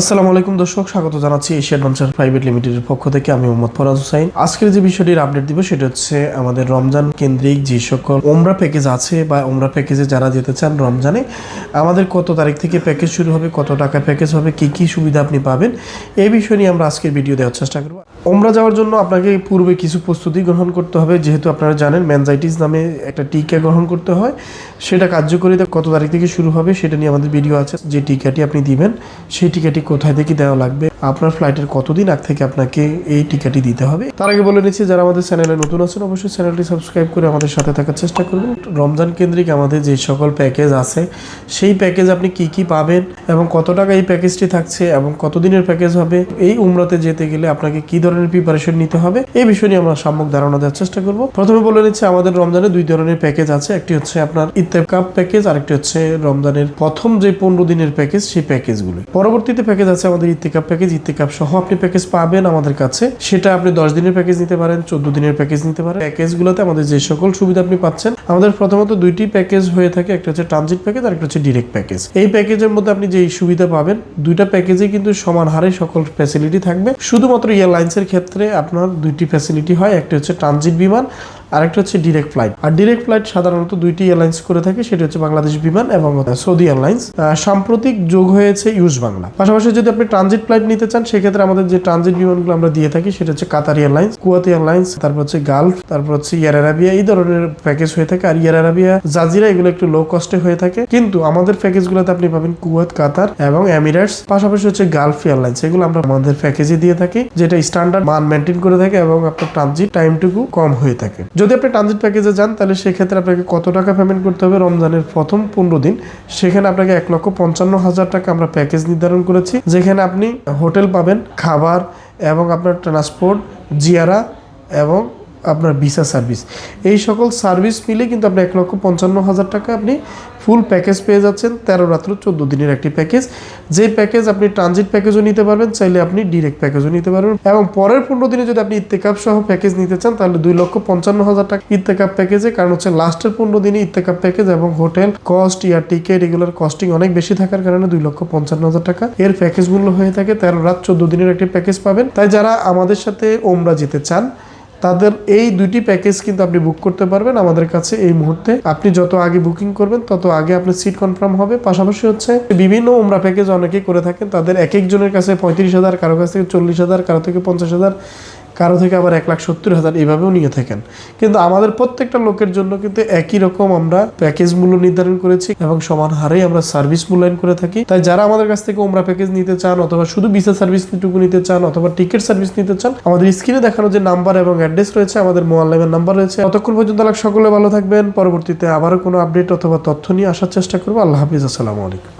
আসসালামু আলাইকুম দর্শক, স্বাগত জানাচ্ছি এশিয়া অ্যাডভেঞ্চার প্রাইভেট লিমিটেডের পক্ষ থেকে। আমি মোহাম্মদ ফরাজ হুসাইন আজকের যে বিষয়টির আপডেট দিব সেটা হচ্ছে আমাদের রমজান কেন্দ্রিক যে সকল ওমরা প্যাকেজ আছে বা ওমরা প্যাকেজে যারা যেতে চান রমজানে, আমাদের কত তারিখ থেকে প্যাকেজ শুরু হবে, কত টাকা প্যাকেজ হবে, কি কি সুবিধা আপনি পাবেন, এই বিষয় নিয়ে আমরা আজকের ভিডিও দেওয়ার চেষ্টা করব। ওমরা যাওয়ার জন্য আপনাকে পূর্বে কিছু প্রস্তুতি গ্রহণ করতে হবে। যেহেতু আপনারা জানেন ম্যানজাইটিস নামে একটা টিকা গ্রহণ করতে হয়। সেটা কার্যকরিতা কত তারিখ থেকে শুরু হবে সেটা নিয়ে আমাদের ভিডিও আছে। যে টিকাটি আপনি দিবেন, সেই টিকাটি কোথায় থেকে দেওয়া লাগবে, আপনার ফ্লাইটের কতদিন আগ থেকে আপনাকে এই টিকাটি দিতে হবে। তার আগে বলে নিচ্ছি, যারা আমাদের চ্যানেলে নতুন আছেন, অবশ্যই চ্যানেলটি সাবস্ক্রাইব করে আমাদের সাথে থাকার চেষ্টা করবেন। রমজান কেন্দ্রিক আমাদের যে সকল প্যাকেজ আছে, সেই প্যাকেজ আপনি কি কি পাবেন এবং কত টাকা এই প্যাকেজটি থাকছে এবং কতদিনের প্যাকেজ হবে, এই উমরাতে যেতে গেলে আপনাকে কি ধরনের প্রিপারেশন নিতে হবে। এই বিষয় নিয়ে আমরা সম্যক ধারণা দেওয়ার চেষ্টা করব। প্রথমে বলে নিচ্ছি, আমাদের রমজানে দুই ধরনের প্যাকেজ আছে। একটি হচ্ছে আপনার ইত্তেকাপ প্যাকেজ আরেকটি হচ্ছে রমজানের প্রথম যে পনেরো দিনের প্যাকেজ সেই প্যাকেজগুলো পরবর্তীতে প্যাকেজ আছে আমাদের ইত্তেকাপ প্যাকেজ ইত্তেকাপ সহ আপনি প্যাকেজ পাবেন আমাদের কাছে। সেটা আপনি দশ দিনের প্যাকেজ নিতে পারেন, চোদ্দ দিনের প্যাকেজ নিতে পারেন। প্যাকেজগুলোতে আমাদের যে সকল সুবিধা আপনি পাচ্ছেন, আমাদের প্রথমত দুইটি প্যাকেজ হয়ে থাকে। একটা হচ্ছে ট্রানজিট প্যাকেজ আর একটা হচ্ছে ডিরেক্ট প্যাকেজ এই প্যাকেজের মধ্যে আপনি যে সুবিধা পাবেন, দুইটা প্যাকেজে কিন্তু সমান হারে সকল ফ্যাসিলিটি থাকবে। শুধুমাত্র এয়ারলাইন্সের ক্ষেত্রে আপনার দুইটি ফ্যাসিলিটি হয় একটি হচ্ছে ট্রানজিট বিমান আরেকটা হচ্ছে ডিরেক্ট ফ্লাইট আর ডিরেক্ট ফ্লাইট সাধারণত দুইটি এয়ারলাইন্স করে থাকে, সেটা হচ্ছে বাংলাদেশ বিমান এবং সৌদি এয়ারলাইন্স সাম্প্রতিক যোগ হয়েছে ইউজ বাংলা। পাশাপাশি যদি আপনি ট্রানজিট ফ্লাইট নিতে চান, সেক্ষেত্রে আমাদের যে ট্রানজিট বিমানগুলো আমরা দিয়ে থাকি, সেটা হচ্ছে কাতার এয়ারলাইন্স কুয়াত এয়ারলাইন্স তারপর হচ্ছে গালফ তারপর হচ্ছে ইয়ার আরাবিয়া এই ধরনের প্যাকেজ হয়ে থাকে। আর ইয়ার আরাবিয়া জাজিরা এগুলো একটু লো কস্টে হয়ে থাকে। কিন্তু আমাদের প্যাকেজগুলোতে আপনি পাবেন কুয়াত, কাতার এবং এমিরেটস পাশাপাশি হচ্ছে গালফ এয়ারলাইন্স এগুলো আমরা আমাদের প্যাকেজে দিয়ে থাকি, যেটা স্ট্যান্ডার্ড মান মেনটেন করে থাকে এবং আপনার ট্রানজিট টাইমটুকু কম হয়ে থাকে। যদি আপনি ট্রানজিট প্যাকেজে যান, তাহলে সেক্ষেত্রে আপনাকে কত টাকা পেমেন্ট করতে হবে? রমজানের প্রথম পনেরো দিন। সেখানে আপনাকে এক লক্ষ পঞ্চান্ন হাজার টাকা আমরা প্যাকেজ নির্ধারণ করেছি, যেখানে আপনি হোটেল পাবেন, খাবার এবং আপনার ট্রান্সপোর্ট জিয়ারা এবং আপনার ভিসা সার্ভিস এই সকল সার্ভিস মিলে কিন্তু আপনি এক লক্ষ পঞ্চান্ন হাজার টাকা আপনি ফুল প্যাকেজ পেয়ে যাচ্ছেন, তেরো রাত্র চোদ্দ দিনের একটি প্যাকেজ যে প্যাকেজ আপনি ট্রানজিট প্যাকেজও নিতে পারবেন, চাইলে আপনি ডিরেক্ট প্যাকেজও নিতে পারবেন। এবং পরের পনেরো দিনে যদি আপনি ইত্তেকাপ সহ প্যাকেজ নিতে চান, তাহলে দুই লক্ষ পঞ্চান্ন হাজার টাকা ইত্তেকাপ প্যাকেজে কারণ হচ্ছে লাস্টের পনেরো দিনে ইত্তেকাপ প্যাকেজ এবং হোটেল কস্ট ইয়ার টিকেট এগুলোর কস্টিং অনেক বেশি থাকার কারণে দুই লক্ষ পঞ্চান্ন হাজার টাকা এর প্যাকেজ মূল্য হয়ে থাকে। তেরো রাত চোদ্দ দিনের একটি প্যাকেজ পাবেন। তাই যারা আমাদের সাথে ওমরা যেতে চান তাদের এই দুইটি প্যাকেজ কিন্তু আপনি বুক করতে পারবেন আমাদের কাছে এই মুহূর্তে। আপনি যত আগে বুকিং করবেন, তত আগে আপনার সিট কনফার্ম হবে। পাশাপাশি হচ্ছে, বিভিন্ন ওমরা প্যাকেজ অনেকেই করে থাকেন। তাদের এক একজনের কাছে পঁয়ত্রিশ হাজার, কারও কাছ থেকে চল্লিশ হাজার, কারও থেকে পঞ্চাশ হাজার। কারও থেকে আবার এক লাখ সত্তর হাজার এইভাবেও নিয়ে থাকেন। কিন্তু আমাদের প্রত্যেকটা লোকের জন্য কিন্তু একই রকম আমরা প্যাকেজ মূল্য নির্ধারণ করেছি এবং সমান হারেই আমরা সার্ভিস মূল্যায়ন করে থাকি। তাই যারা আমাদের কাছ থেকে ওমরা প্যাকেজ নিতে চান অথবা শুধু ভিসা সার্ভিস টুকু নিতে চান অথবা টিকিট সার্ভিস নিতে চান, আমাদের স্ক্রিনে দেখানো যে নাম্বার এবং অ্যাড্রেস রয়েছে, আমাদের মোবাইল নাম্বার রয়েছে। ততক্ষণ পর্যন্ত সকলে ভালো থাকবেন। পরবর্তীতে আবারও কোনো আপডেট অথবা তথ্য নিয়ে আসার চেষ্টা করব। আল্লাহ হাফিজ, আসসালামু আলাইকুম।